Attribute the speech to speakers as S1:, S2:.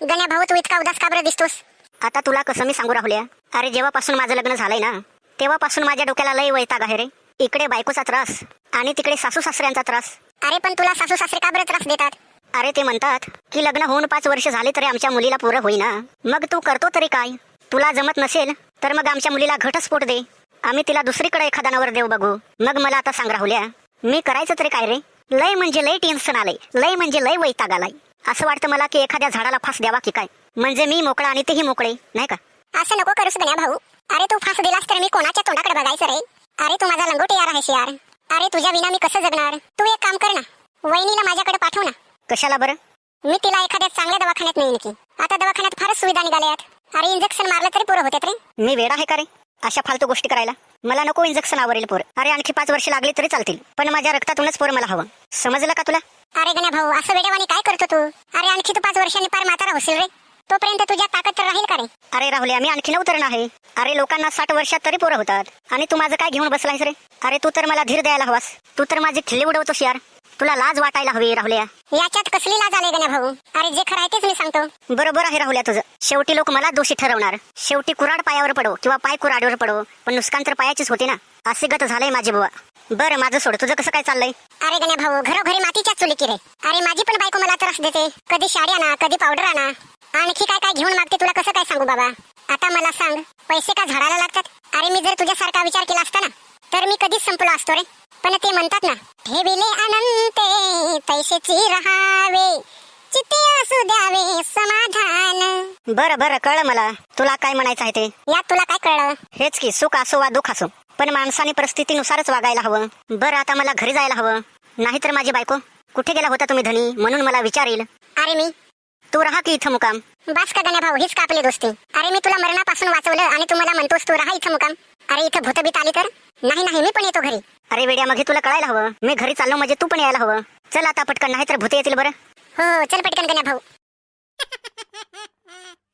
S1: गण्या भाऊ तू इतका उदास का बरं दिसतोस?
S2: आता तुला कसं मी सांगू राहुल्या? अरे जेव्हापासून माझं लग्न झालंय ना तेव्हापासून माझ्या डोक्याला लय वैताग आहे रे. इकडे बायकोचा त्रास आणि तिकडे सासू सासऱ्यांचा त्रास.
S1: अरे पण तुला सासू सासरे का बरं त्रास देतात?
S2: अरे ते म्हणतात की लग्न होऊन पाच वर्ष झाले तरी आमच्या मुलीला पुरं होईना. मग तू करतो तरी काय? तुला जमत नसेल तर मग आमच्या मुलीला घटस्फोट दे. आम्ही तिला दुसरीकडे एखादा नवर देऊ बघू. मग मला आता सांग राहुल्या मी करायचं तरी काय रे? लय म्हणजे लय टेन्शन आलंय. लय म्हणजे लय वैताग आलाय. असं वाटतं मला की एखाद्या झाडाला फास द्यावा की काय? म्हणजे मी मोकळा आणि तेही मोकळे नाही का?
S1: असं नको करूस गण्या भाऊ. अरे तू फास दिलास तर मी कोणाच्या तोंडाकडे बघायचं रे? अरे तू माझा लंगोटी यार आहेस यार. अरे तुझ्या विना मी कसं जगणार? तू एक काम कर ना. वहिनीला माझ्याकडे पाठव ना.
S2: कशाला बरं?
S1: मी तिला एखाद्या चांगल्या दवाखान्यात नेईन की. आता दवाखान्यात फारच सुविधा निघाल्यात अरे इंजेक्शन मारलं तरी पुरं होते रे.
S2: मी वेडा आहे का रे? अशा फालतू गोष्टी करायला. मला नको इंजेक्शन आवरेल पोर. अरे आणखी पाच वर्ष लागली तरी चालतील. पण माझ्या रक्तातूनच पोर मला हवं. समजलं का तुला?
S1: अरे गण्या भाऊ असं वेडेवानी काय करतो तू? अरे आणखी तू पाच वर्षांनी पार म्हातारा होशील रे. तोपर्यंत तुझ्या ताकद तर राहील का रे?
S2: अरे राहुल आम्ही आणखी नवतरण आहे. अरे लोकांना साठ वर्षात तरी पोरं होतात. आणि तू माझं काय घेऊन बसलायस रे? अरे तू तर मला धीर द्यायला हवास. तू तर माझी खिल्ली उडवतोस यार. तुला लाज वाटायला हवी राहुल्या.
S1: याच्यात कसली लाज आले गण्या भाऊ? अरे जे खरं आहे तेच मी सांगतो.
S2: बरोबर आहे राहुल्या तुझं. शेवटी लोक मला दोषी ठरवणार. शेवटी कुराड पायावर पडो किंवा पाय कुराडीवर पडो. पण नुकसान तर पायाचीच होती ना. असे गत झालंय माझे बुवा. बरं माझं सोड. तुझं कसं काय चाललंय?
S1: अरे गण्या भाऊ घरोघरी मातीच्या चुली की रे. अरे माझी पण बायको मला त्रास देते. कधी साडी आणा कधी पावडर आणा. आणखी काय काय घेऊन मागते तुला कसं काय सांगू बाबा? आता मला सांग पैसे का झाडाला लागतात? अरे मी जर तुझ्यासारखा विचार केला असता ना तर मी कधीच संपलो असतो रे. पण ते म्हणतात ना ठेविले अनंते पैसेची राहावे. चित्ते असू द्यावे समाधान.
S2: बरं बरं कळलं मला. तुला काय म्हणायचं आहे ते?
S1: यात तुला काय कळलं?
S2: हेच की सुख असो वा दुःख असो. पण माणसाने परिस्थितीनुसारच वागायला हवं. बरं आता मला घरी जायला हवं. नाहीतर माझी बायको कुठे गेला होता तुम्ही धनी? म्हणून मला विचारेल.
S1: अरे मी?
S2: तू राहा की इथं मुकाम.
S1: बस का गण्या भाऊ हीच का आपली दोस्ती? अरे मी तुला मरणापासून वाचवलं आणि तू मला म्हणतोस तू राहा इथं मुकाम. अरे इथं भूतबीत आली तर? नाही नाही मी पण येतो घरी.
S2: अरे वेड्या मग हे तुला कळायला हवं. मी घरी चाललो म्हणजे तू पण यायला हवं. चल आता पटकन नाही तर भूते येतील बरं.
S1: हो हो चल पटकन गण्या भाऊ.